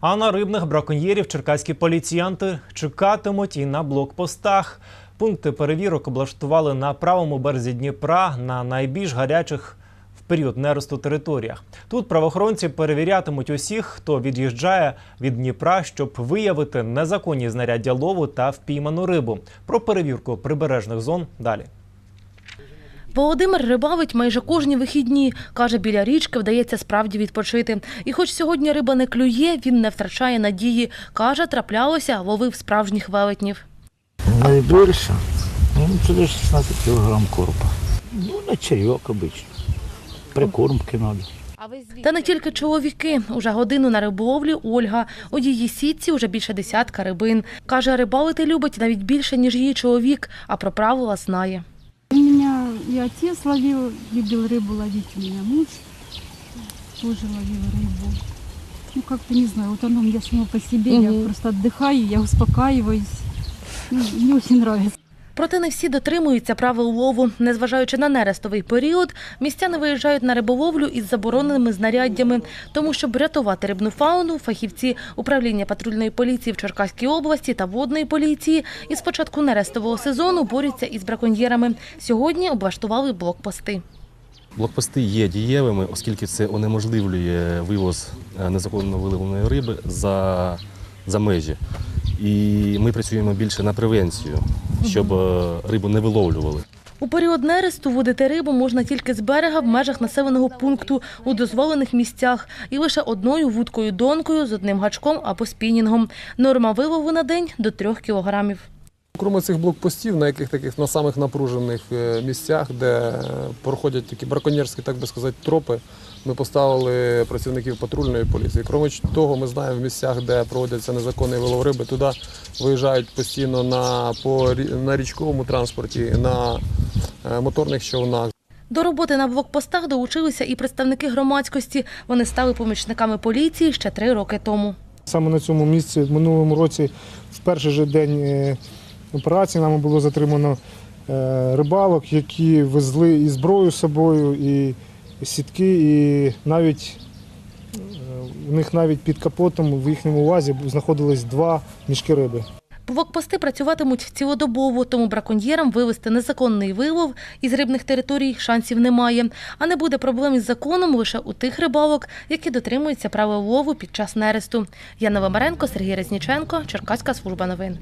А на рибних браконьєрів черкаські поліціянти чекатимуть і на блокпостах. Пункти перевірок облаштували на правому березі Дніпра на найбільш гарячих в період неросту територіях. Тут правоохоронці перевірятимуть усіх, хто від'їжджає від Дніпра, щоб виявити незаконні знаряддя лову та впійману рибу. Про перевірку прибережних зон далі. Володимир рибавить майже кожні вихідні. Каже, біля річки вдається справді відпочити. І хоч сьогодні риба не клює, він не втрачає надії. Каже, траплялося, ловив справжніх велетнів. Найбільше, ну, це десь 16 кілограм коропа. Ну, на чайок обично. Прикормки треба. Та не тільки чоловіки. Уже годину на риболовлі Ольга. У її сітці вже більше десятка рибин. Каже, рибалити любить навіть більше, ніж її чоловік, а про правила знає. У меня и отец ловил, любил рыбу ловить, у меня муж тоже ловил рыбу. Ну, как-то не знаю, вот оно мне само по себе, Мгм. я просто отдыхаю, я успокаиваюсь. Ну, мне очень нравится. Проте не всі дотримуються правил лову. Незважаючи на нерестовий період, містяни виїжджають на риболовлю із забороненими знаряддями. Тому, щоб врятувати рибну фауну, фахівці управління патрульної поліції в Черкаській області та водної поліції із початку нерестового сезону борються із браконьєрами. Сьогодні облаштували блокпости. Блокпости є дієвими, оскільки це унеможливлює вивоз е, незаконно виловленої риби за, за межі. І ми працюємо більше на превенцію, щоб е, рибу не виловлювали. У період нересту водити рибу можна тільки з берега в межах населеного пункту у дозволених місцях і лише одною вудкою донкою з одним гачком або спінінгом. Норма вилову на день до трьох кілограмів. Окрім цих блокпостів, на яких таких на самих напружених е, місцях, де проходять такі браконьєрські, так би сказати, тропи, ми поставили працівників патрульної поліції. Крім того, ми знаємо в місцях, де проводиться незаконний вилов риби, туди виїжджають постійно на, по, на річковому транспорті, на е, моторних човнах. До роботи на блокпостах долучилися і представники громадськості. Вони стали помічниками поліції ще три роки тому. Саме на цьому місці в минулому році, в перший же день е, операції, нами було затримано е, рибалок, які везли і зброю з собою, і сітки, і навіть е, у них навіть під капотом в їхньому УАЗі знаходились два мішки риби. Блокпости працюватимуть цілодобово, тому браконьєрам вивести незаконний вилов із рибних територій шансів немає. А не буде проблем із законом лише у тих рибалок, які дотримуються правил лову під час нересту. Яна Вамаренко, Сергій Резніченко, Черкаська служба новин.